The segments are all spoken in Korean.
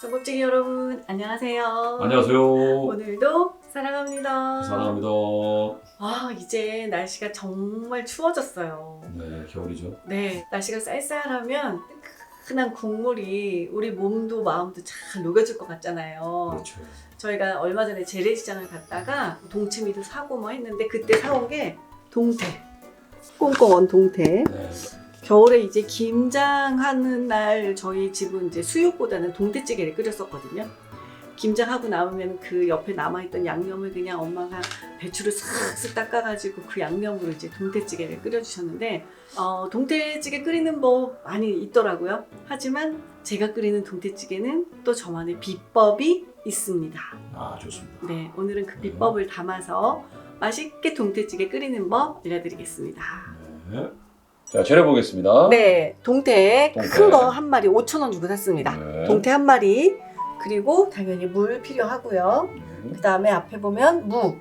전복쟁이 여러분 안녕하세요. 안녕하세요. 오늘도 사랑합니다. 사랑합니다. 아 이제 날씨가 정말 추워졌어요. 네, 겨울이죠. 네, 날씨가 쌀쌀하면 뜨끈한 국물이 우리 몸도 마음도 잘 녹여줄 것 같잖아요. 그렇죠. 저희가 얼마 전에 재래시장을 갔다가 동치미도 사고 뭐 했는데 그때 사온 게 동태. 꽁꽁 동태. 네. 겨울에 이제 김장하는 날 저희 집은 이제 수육보다는 동태찌개를 끓였었거든요. 김장하고 나오면 그 옆에 남아있던 양념을 그냥 엄마가 배추를 싹쓱 닦아가지고 그 양념으로 이제 동태찌개를 끓여주셨는데 어, 동태찌개 끓이는 법 많이 있더라고요. 하지만 제가 끓이는 동태찌개는 또 저만의 비법이 있습니다. 아, 좋습니다. 네, 오늘은 그 비법을 담아서 맛있게 동태찌개 끓이는 법 알려드리겠습니다. 네. 자, 차려보겠습니다. 네, 동태 동태. 큰 거 한 마리 5,000원 주고 샀습니다. 네. 동태 한 마리 그리고 당연히 물 필요하고요. 네. 그 다음에 앞에 보면 무,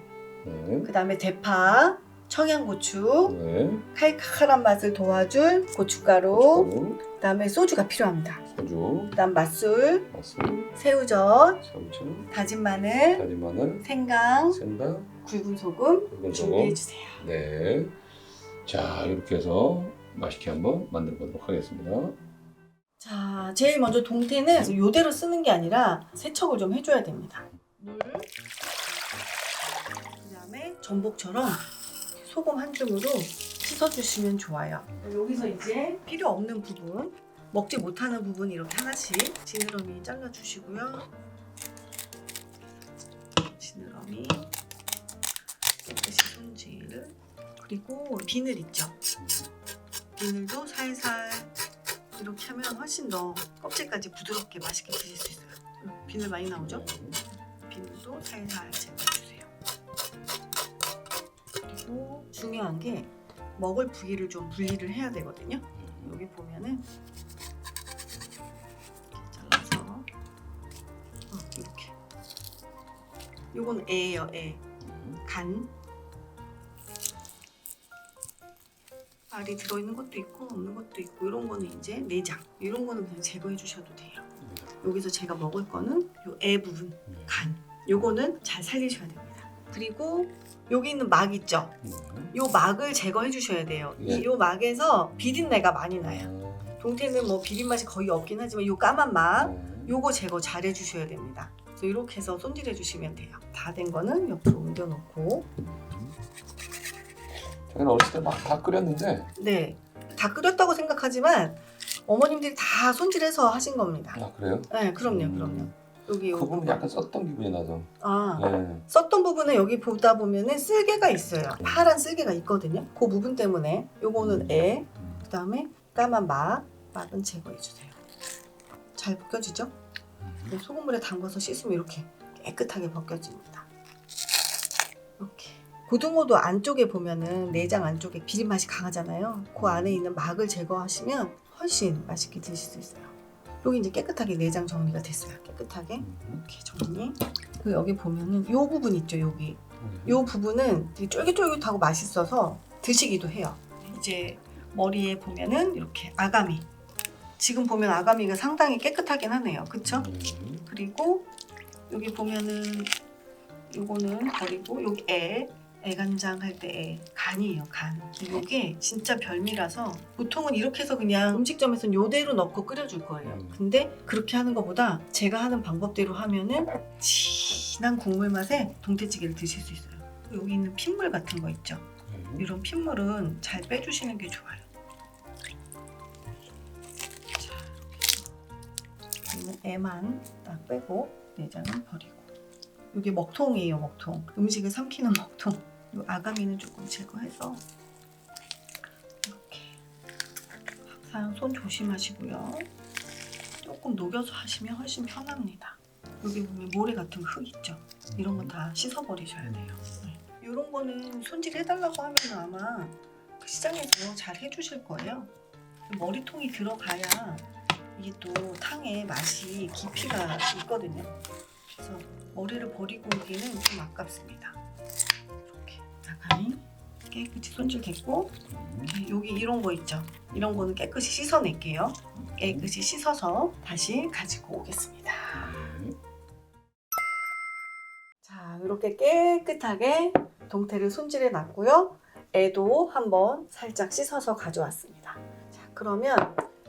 네. 그 다음에 대파, 청양고추, 네. 칼칼한 맛을 도와줄 고춧가루, 고춧가루, 그 다음에 소주가 필요합니다. 소주, 그 다음 맛술, 맛술, 새우젓, 새우젓, 다진 마늘, 다진 마늘, 생강, 생강, 굵은 소금 굵은 소금. 준비해 주세요. 네. 자, 이렇게 해서 맛있게 한번 만들어 보도록 하겠습니다. 자, 제일 먼저 동태는 요대로 쓰는 게 아니라 세척을 좀 해줘야 됩니다. 물, 그 다음에 전복처럼 소금 한 줌으로 씻어주시면 좋아요. 여기서 이제 필요 없는 부분, 먹지 못하는 부분 이렇게 하나씩 지느러미 잘라주시고요. 지느러미, 깨끗이 손질을 그리고 비늘 있죠? 비늘도 살살 이렇게 하면 훨씬 더 껍질까지 부드럽게 맛있게 드실 수 있어요. 비늘 많이 나오죠? 비늘도 살살 제거해주세요. 그리고 중요한 게 먹을 부위를 좀 분리를 해야 되거든요. 여기 보면은 잘라서 어, 이렇게 요건 애예요, 애. 간. 알이 들어있는 것도 있고 없는 것도 있고 이런 거는 이제 내장 이런 거는 그냥 제거해 주셔도 돼요. 여기서 제가 먹을 거는 요애 부분 간 요거는 잘 살리셔야 됩니다. 그리고 여기 있는 막 있죠. 요 막을 제거해 주셔야 돼요. 네. 이요 막에서 비린내가 많이 나요. 동태는 뭐 비린 맛이 거의 없긴 하지만 요 까만 막 요거 제거 잘 해주셔야 됩니다. 그래서 이렇게 해서 손질해 주시면 돼요. 다 된 거는 옆으로 옮겨놓고 저희는 어렸을 때 막 다 끓였는데, 네. 다 끓였다고 생각하지만 어머님들이 다 손질해서 하신 겁니다. 아, 그래요? 네, 그럼요, 음. 그럼요. 여기 그 부분. 약간 썼던 기분이 나서. 아, 네. 썼던 부분은 여기 보다 보면은 쓸개가 있어요. 파란 쓸개가 있거든요. 그 부분 때문에 요거는 애, 음. 그 다음에 까만 막, 막은 제거해 주세요. 잘 벗겨지죠? 네, 소금물에 담가서 씻으면 이렇게 깨끗하게 벗겨집니다. 이렇게. 고등어도 안쪽에 보면은 내장 안쪽에 비린 맛이 강하잖아요. 그 안에 있는 막을 제거하시면 훨씬 맛있게 드실 수 있어요. 여기 이제 깨끗하게 내장 정리가 됐어요. 깨끗하게 음. 이렇게 정리. 그 여기 보면은 요 부분 있죠, 여기. 요 부분은 되게 쫄깃쫄깃하고 맛있어서 드시기도 해요. 이제 머리에 보면은 이렇게 아가미. 지금 보면 아가미가 상당히 깨끗하긴 하네요. 그쵸? 음. 그리고 여기 보면은 요거는 버리고 여기 애 애간장 할 때 애 간이에요 간. 이게 진짜 별미라서 보통은 이렇게 해서 그냥 음식점에서는 요대로 넣고 끓여줄 거예요. 음. 근데 그렇게 하는 것보다 제가 하는 방법대로 하면은 진한 국물 맛에 동태찌개를 드실 수 있어요. 여기 있는 핏물 같은 거 있죠? 네. 이런 핏물은 잘 빼주시는 게 좋아요. 자 이렇게 애만 딱 빼고 내장은 버리고. 이게 먹통이에요 먹통. 음식을 삼키는 먹통 이 아가미는 조금 제거해서 이렇게 항상 손 조심하시고요. 조금 녹여서 하시면 훨씬 편합니다. 여기 보면 모래 같은 흙 있죠? 이런 거다 씻어버리셔야 돼요. 이런 거는 손질 해달라고 하면 아마 그 시장에서 잘 해주실 거예요. 머리통이 들어가야 이게 또 탕에 맛이 깊이가 있거든요. 그래서 머리를 버리고 오기는 좀 아깝습니다. 자, 가위 깨끗이 손질됐고 음, 여기 이런 거 있죠? 이런 거는 깨끗이 씻어낼게요. 깨끗이 씻어서 다시 가지고 오겠습니다. 자, 이렇게 깨끗하게 동태를 손질해 놨고요. 애도 한번 살짝 씻어서 가져왔습니다. 자, 그러면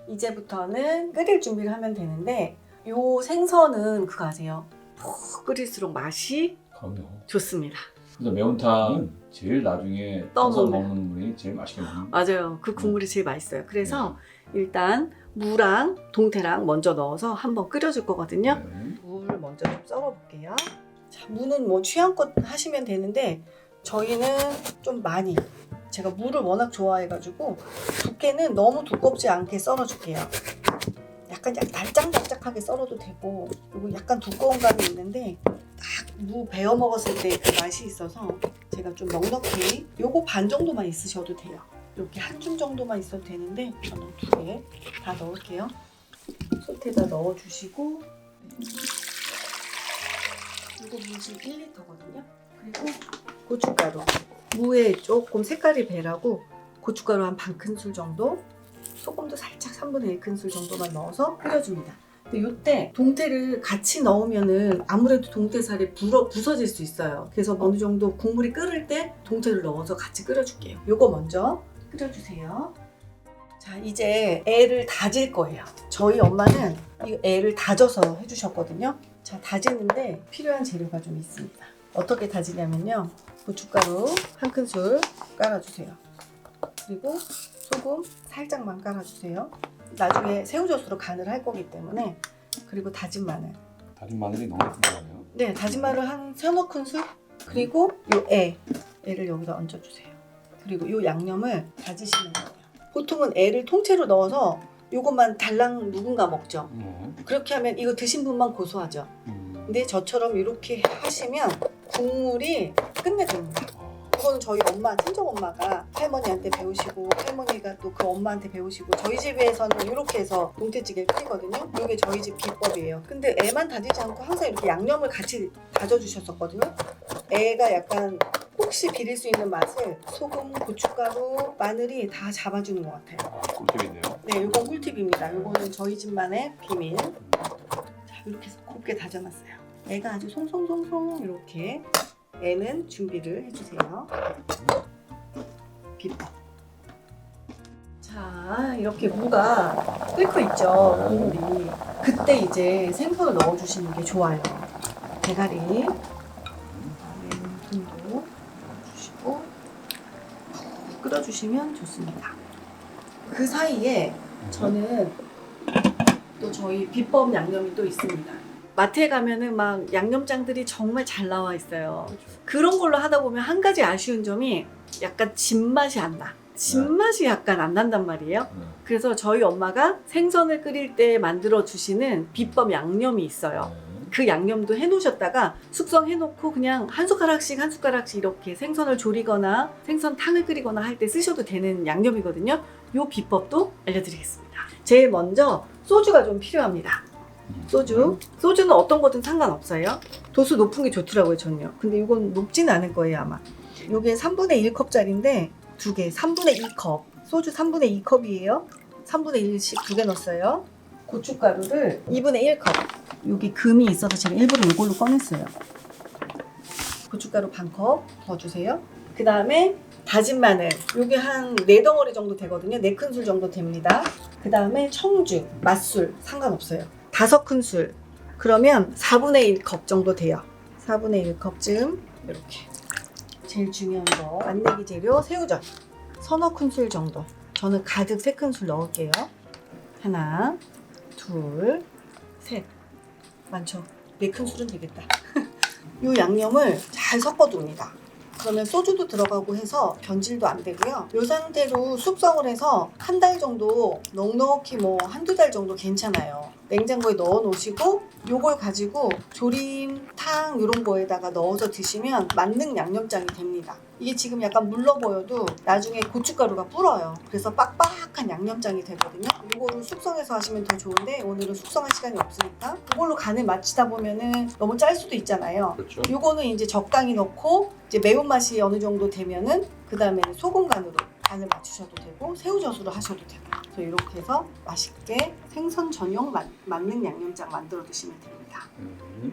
이제부터는 끓일 준비를 하면 되는데 요 생선은 그거 아세요? 푹 끓일수록 맛이 좋습니다. 그래서 매운탕은 제일 나중에 떠 떠서. 먹는 분이 제일 맛있게 먹는. 맞아요. 그 국물이 제일 맛있어요. 그래서 일단 무랑 동태랑 먼저 넣어서 한번 끓여줄 거거든요. 네. 무를 먼저 좀 썰어볼게요. 자, 무는 뭐 취향껏 하시면 되는데 저희는 좀 많이 제가 무를 워낙 좋아해가지고 두께는 너무 두껍지 않게 썰어줄게요. 약간 약 날짝날짝하게 썰어도 되고 그리고 약간 두꺼운 감이 있는데 딱 무 베어 먹었을 때 그 맛이 있어서 제가 좀 넉넉히 요거 반 정도만 있으셔도 돼요. 이렇게 한 줌 정도만 있어도 되는데 저는 두 개 다 넣을게요. 솥에다 넣어주시고 이거 무지 1리터거든요. 그리고 고춧가루. 무에 조금 색깔이 배라고 고춧가루 한 반 큰술 정도, 소금도 살짝 3분의 1큰술 정도만 넣어서 끓여줍니다. 근데 이때 동태를 같이 넣으면은 아무래도 동태살이 불어, 부서질 수 있어요. 그래서 어느 정도 국물이 끓을 때 동태를 넣어서 같이 끓여줄게요. 요거 먼저 끓여주세요. 자, 이제 애를 다질 거예요. 저희 엄마는 이 애를 다져서 해주셨거든요. 자, 다지는데 필요한 재료가 좀 있습니다. 어떻게 다지냐면요. 고춧가루 한 큰술 깔아주세요. 그리고 소금 살짝만 깔아주세요. 나중에 새우젓으로 간을 할 거기 때문에 그리고 다진 마늘. 다진 마늘이 너무 들어가네요. 네, 다진 마늘 한 서너 큰술. 그리고 요 애, 애를 여기다 얹어주세요. 그리고 요 양념을 다지시면 돼요. 보통은 애를 통째로 넣어서 요것만 달랑 누군가 먹죠. 네. 그렇게 하면 이거 드신 분만 고소하죠. 음. 근데 저처럼 이렇게 하시면 국물이 끝내줍니다. 아, 이거는 저희 엄마, 친정 엄마가 할머니한테 배우시고 할머니가 또 그 엄마한테 배우시고 저희 집에서는 이렇게 해서 동태찌개를 끓이거든요. 이게 저희 집 비법이에요. 근데 애만 다지지 않고 항상 이렇게 양념을 같이 다져주셨었거든요. 애가 약간 혹시 비릴 수 있는 맛을 소금, 고춧가루, 마늘이 다 잡아주는 것 같아요. 아, 꿀팁인데요. 네, 이건 꿀팁입니다. 이거는 저희 집만의 비밀. 자, 이렇게 해서 곱게 다져놨어요. 애가 아주 송송송송 이렇게 애는 준비를 해주세요. 비법. 자, 이렇게 무가 끓고 있죠, 국물이. 그때 이제 생선을 넣어주시는 게 좋아요. 대가리, 그다음에 등도 넣어주시고 푹 끓여주시면 좋습니다. 그 사이에 저는 또 저희 비법 양념이 또 있습니다. 마트에 가면은 막 양념장들이 정말 잘 나와 있어요. 그런 걸로 하다 보면 한 가지 아쉬운 점이 약간 진맛이 안 나. 진맛이 약간 안 난단 말이에요. 네. 그래서 저희 엄마가 생선을 끓일 때 만들어 주시는 비법 양념이 있어요. 네. 그 양념도 해놓으셨다가 숙성해놓고 그냥 한 숟가락씩 한 숟가락씩 이렇게 생선을 조리거나 생선탕을 끓이거나 할 때 쓰셔도 되는 양념이거든요. 요 비법도 알려드리겠습니다. 제일 먼저 소주가 좀 필요합니다. 음. 소주. 소주는 어떤 거든 상관없어요. 도수 높은 게 좋더라고요, 전요. 근데 이건 높진 않을 거예요, 아마. 요게 3분의 1컵짜리인데 두 개, 3분의 2컵. 소주 3분의 2컵이에요. 3분의 1씩 두 개 넣었어요. 고춧가루를 2분의 1컵. 여기 금이 있어서 제가 일부러 이걸로 꺼냈어요. 고춧가루 반컵 넣어주세요. 그 다음에 다진 마늘. 요게 한 4덩어리 정도 되거든요. 4큰술 정도 됩니다. 그 다음에 청주, 맛술 상관없어요. 다섯 큰술. 그러면 4분의 1컵 정도 돼요. 4분의 1컵쯤 이렇게. 제일 중요한 거 맛내기 재료 새우젓. 서너 큰술 정도. 저는 가득 세 큰술 넣을게요. 하나, 둘, 셋. 많죠? 네 큰술은 되겠다. 이 양념을 잘 섞어둡니다. 그러면 소주도 들어가고 해서 변질도 안 되고요. 이 상태로 숙성을 해서 한 달 정도 넉넉히 뭐 한두 달 정도 괜찮아요. 냉장고에 넣어 놓으시고 요걸 가지고 조림탕 이런 거에다가 넣어서 드시면 만능 양념장이 됩니다. 이게 지금 약간 물러 보여도 나중에 고춧가루가 불어요. 그래서 빡빡한 양념장이 되거든요. 이거를 숙성해서 하시면 더 좋은데 오늘은 숙성할 시간이 없으니까 이걸로 간을 맞추다 보면은 너무 짤 수도 있잖아요. 그렇죠. 요거는 이제 적당히 넣고 이제 매운맛이 어느 정도 되면은 그 다음에는 소금 간으로 간을 맞추셔도 되고 새우젓으로 하셔도 되고 그래서 이렇게 해서 맛있게 생선 전용 만, 만능 양념장 만들어 드시면 됩니다. 음.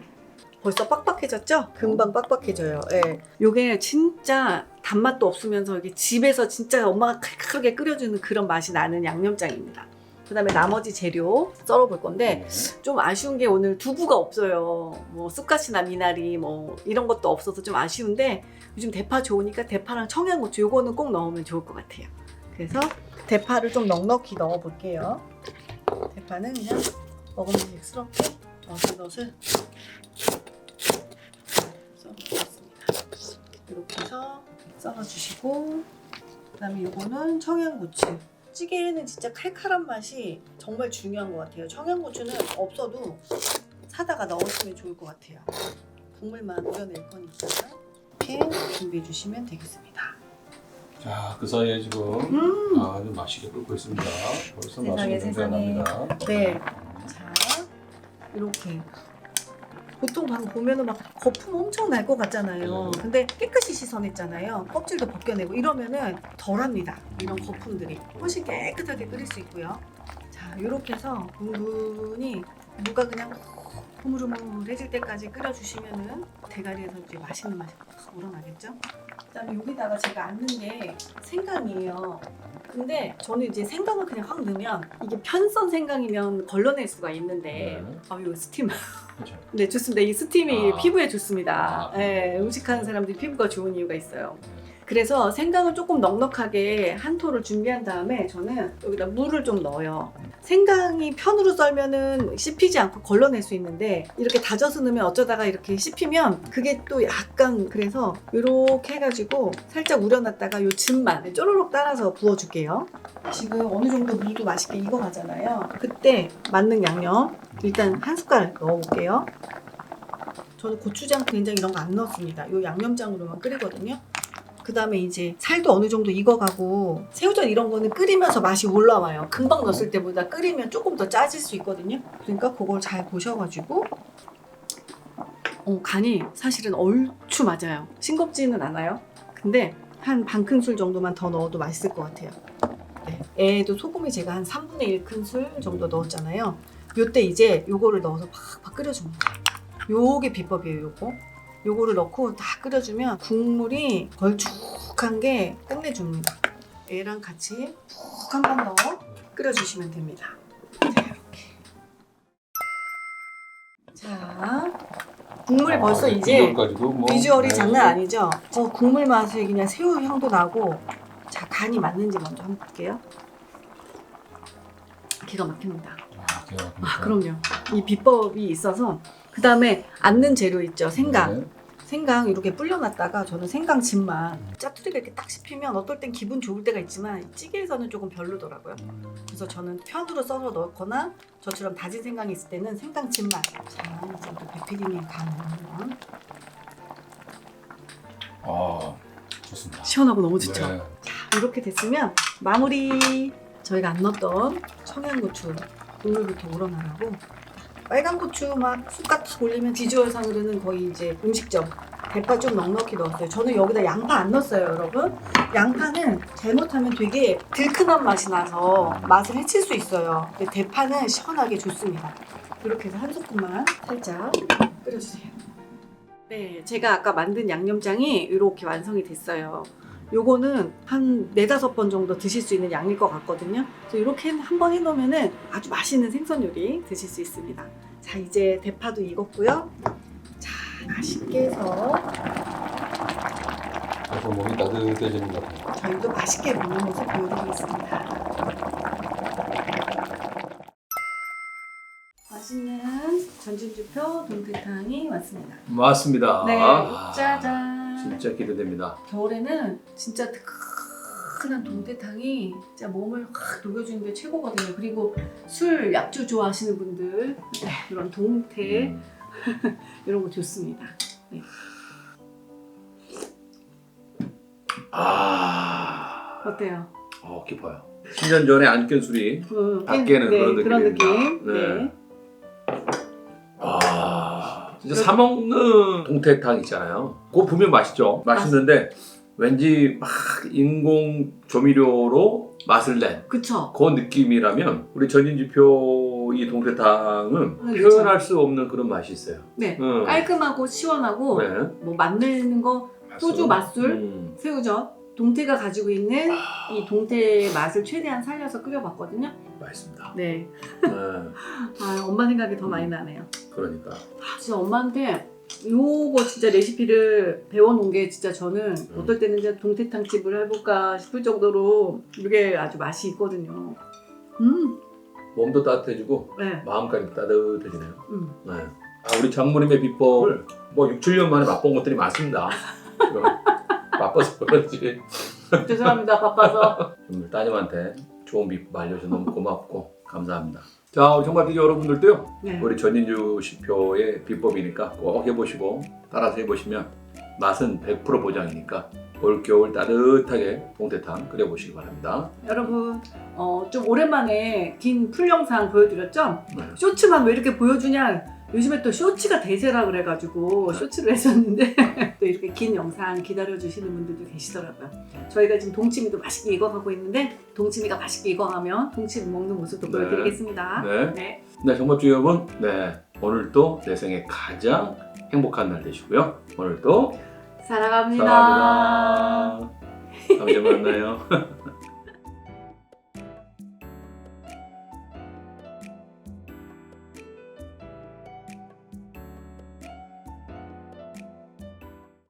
벌써 빡빡해졌죠? 금방 빡빡해져요. 예. 요게 진짜 단맛도 없으면서 이게 집에서 진짜 엄마가 칼칼하게 끓여주는 그런 맛이 나는 양념장입니다. 그 다음에 나머지 재료 썰어볼 건데 네. 좀 아쉬운 게 오늘 두부가 없어요. 뭐 쑥갓이나 미나리 뭐 이런 것도 없어서 좀 아쉬운데 요즘 대파 좋으니까 대파랑 청양고추 요거는 꼭 넣으면 좋을 것 같아요. 그래서 대파를 좀 넉넉히 넣어 볼게요. 대파는 그냥 먹음직스럽게 너슬너슬 썰어주겠습니다. 이렇게 해서 썰어주시고 그다음에 요거는 청양고추. 찌개에는 진짜 칼칼한 맛이 정말 중요한 것 같아요. 청양고추는 없어도 사다가 넣으시면 좋을 것 같아요. 국물만 우려낼 거니까 이렇게 준비해 주시면 되겠습니다. 자, 그 사이에 지금 음, 아주 맛있게 끓고 있습니다. 벌써 세상에, 맛있는 냄새가 세상에. 납니다. 네. 자, 이렇게. 보통 방 보면은 막 거품 엄청 날 것 같잖아요. 네. 근데 깨끗이 씻어냈잖아요. 껍질도 벗겨내고 이러면은 덜합니다. 이런 거품들이 훨씬 깨끗하게 끓일 수 있고요. 자, 이렇게 해서 은근히 무가 그냥 흐물흐물해질 때까지 끓여주시면은 대가리에서 이제 맛있는 맛이 확 우러나겠죠? 그다음에 여기다가 제가 얹는 게 생강이에요. 근데 저는 이제 생강을 그냥 확 넣으면 이게 편선 생강이면 걸러낼 수가 있는데 네. 아 이거 스팀 그렇죠. 네 좋습니다 이 스팀이 아. 피부에 좋습니다 아, 네. 음식하는 사람들이 피부가 좋은 이유가 있어요 네. 그래서 생강을 조금 넉넉하게 한 토를 준비한 다음에 저는 여기다 물을 좀 넣어요. 생강이 편으로 썰면은 씹히지 않고 걸러낼 수 있는데 이렇게 다져서 넣으면 어쩌다가 이렇게 씹히면 그게 또 약간 그래서 이렇게 해가지고 살짝 우려놨다가 요 즙만 쪼르륵 따라서 부어줄게요. 지금 어느 정도 물도 맛있게 익어가잖아요. 그때 맞는 양념 일단 한 숟갈 넣어볼게요. 저는 고추장, 된장 이런 거 안 넣습니다. 요 양념장으로만 끓이거든요 그 다음에 이제 살도 어느 정도 익어가고 새우젓 이런 거는 끓이면서 맛이 올라와요. 금방 넣었을 때보다 끓이면 조금 더 짜질 수 있거든요. 그러니까 그걸 잘 보셔가지고 어, 간이 사실은 얼추 맞아요. 싱겁지는 않아요. 근데 한 반 큰술 정도만 더 넣어도 맛있을 것 같아요. 네. 애도 소금이 제가 한 3분의 1 큰술 정도 넣었잖아요. 요때 이제 요거를 넣어서 팍팍 끓여줍니다. 요게 비법이에요, 요거. 요거를 넣고 다 끓여주면 국물이 걸쭉한 게 끝내줍니다. 얘랑 같이 푹 한 번 더 끓여주시면 됩니다. 자, 이렇게. 자, 국물이 벌써 아, 이제 비주얼까지도 뭐 비주얼이 네. 장난 아니죠? 어, 국물 맛이 그냥 새우 향도 나고 자, 간이 맞는지 먼저 한번 볼게요. 기가 막힙니다. 아, 기가 막힙니다. 아, 그럼요. 이 비법이 있어서 그 다음에 앉는 재료 있죠. 생강. 네. 생강 이렇게 불려놨다가 저는 생강 즙만 짜투리가 이렇게 딱 씹히면 어떨 땐 기분 좋을 때가 있지만 찌개에서는 조금 별로더라고요. 음, 그래서 저는 편으로 썰어 넣거나 저처럼 다진 생강이 있을 때는 생강 즙만. 자, 이제 또 배피디님 간 한번 아, 좋습니다. 시원하고 너무 좋죠. 네. 자, 이렇게 됐으면 마무리 저희가 안 넣었던 청양고추 국물부터 우러나가고 빨간 고추 막 쑥갓 올리면 비주얼상으로는 거의 이제 음식점 대파 좀 넉넉히 넣었어요. 저는 여기다 양파 안 넣었어요, 여러분. 양파는 잘못하면 되게 들큰한 맛이 나서 맛을 해칠 수 있어요. 근데 대파는 시원하게 좋습니다. 이렇게 해서 한 스푼만 살짝 끓여주세요. 네, 제가 아까 만든 양념장이 이렇게 완성이 됐어요. 요거는 한 네다섯 번 정도 드실 수 있는 양일 것 같거든요. 그래서 이렇게 한 번 해놓으면 아주 맛있는 생선 요리 드실 수 있습니다. 자, 이제 대파도 익었고요. 자, 맛있게 해서 그래서 몸이 따뜻해지는 것 같아요. 저희도 맛있게 먹는 모습 보여드리겠습니다. 맛있는 전진주표 동태탕이 왔습니다. 맞습니다. 네, 아, 짜잔. 진짜 기대됩니다. 겨울에는 진짜 뜨끈한 동태탕이 진짜 몸을 확 녹여주는 게 최고거든요. 그리고 술, 약주 좋아하시는 분들 네, 이런 동태 음, 이런 거 좋습니다. 아, 어때요? 어, 깊어요. 10년 전에 안 깬 술이 음, 다 깨는 네, 그런 그런 느낌입니다. 느낌. 네. 네. 아, 진짜 사 먹는 동태탕 있잖아요. 그거 보면 맛있죠. 맛있는데 왠지 막 인공 조미료로 맛을 낸 그쵸? 그 느낌이라면 우리 전인지표 어, 이 동태탕은 음, 표현할 수 없는 그런 맛이 있어요. 네. 음. 깔끔하고 시원하고 네. 뭐 만드는 거 소주, 맛술? 음. 새우젓 동태가 가지고 있는 이 동태의 맛을 최대한 살려서 끓여봤거든요. 맛있습니다. 네. 네. 아, 엄마 생각이 더 많이 나네요. 그러니까. 아, 진짜 엄마한테 요거 진짜 레시피를 배워놓은 게 진짜 저는 음. 어떨 때는 진짜 동태탕 집을 해볼까 싶을 정도로 이게 아주 맛이 있거든요. 음, 몸도 따뜻해지고 네, 마음까지 따뜻해지네요. 음. 네. 아, 우리 장모님의 비법을 뭐 6, 7년 만에 맛본 것들이 많습니다. 이거 바빠서 그런지 죄송합니다. 바빠서. 정말 따님한테 좋은 비법 알려줘서 너무 고맙고 감사합니다. 자, 우리 정말 여러분들도요. 네. 우리 전인주 시표의 비법이니까 꼭 해보시고 따라서 해보시면 맛은 100% 보장이니까 올겨울 따뜻하게 동태탕 끓여보시기 바랍니다. 여러분, 어, 좀 오랜만에 긴 풀 영상 보여드렸죠? 네. 쇼츠만 왜 이렇게 보여주냐? 요즘에 또 쇼츠가 대세라 그래가지고 쇼츠를 했었는데 또 이렇게 긴 영상 기다려주시는 분들도 계시더라고요. 저희가 지금 동치미도 맛있게 익어가고 있는데 동치미가 맛있게 익어가면 동치미 먹는 모습도 네. 보여드리겠습니다. 네. 네. 네, 정말 여러분, 네 오늘도 내 생애 가장 행복한 날 되시고요. 오늘도 사랑합니다. 사랑합니다. 다음에 만나요.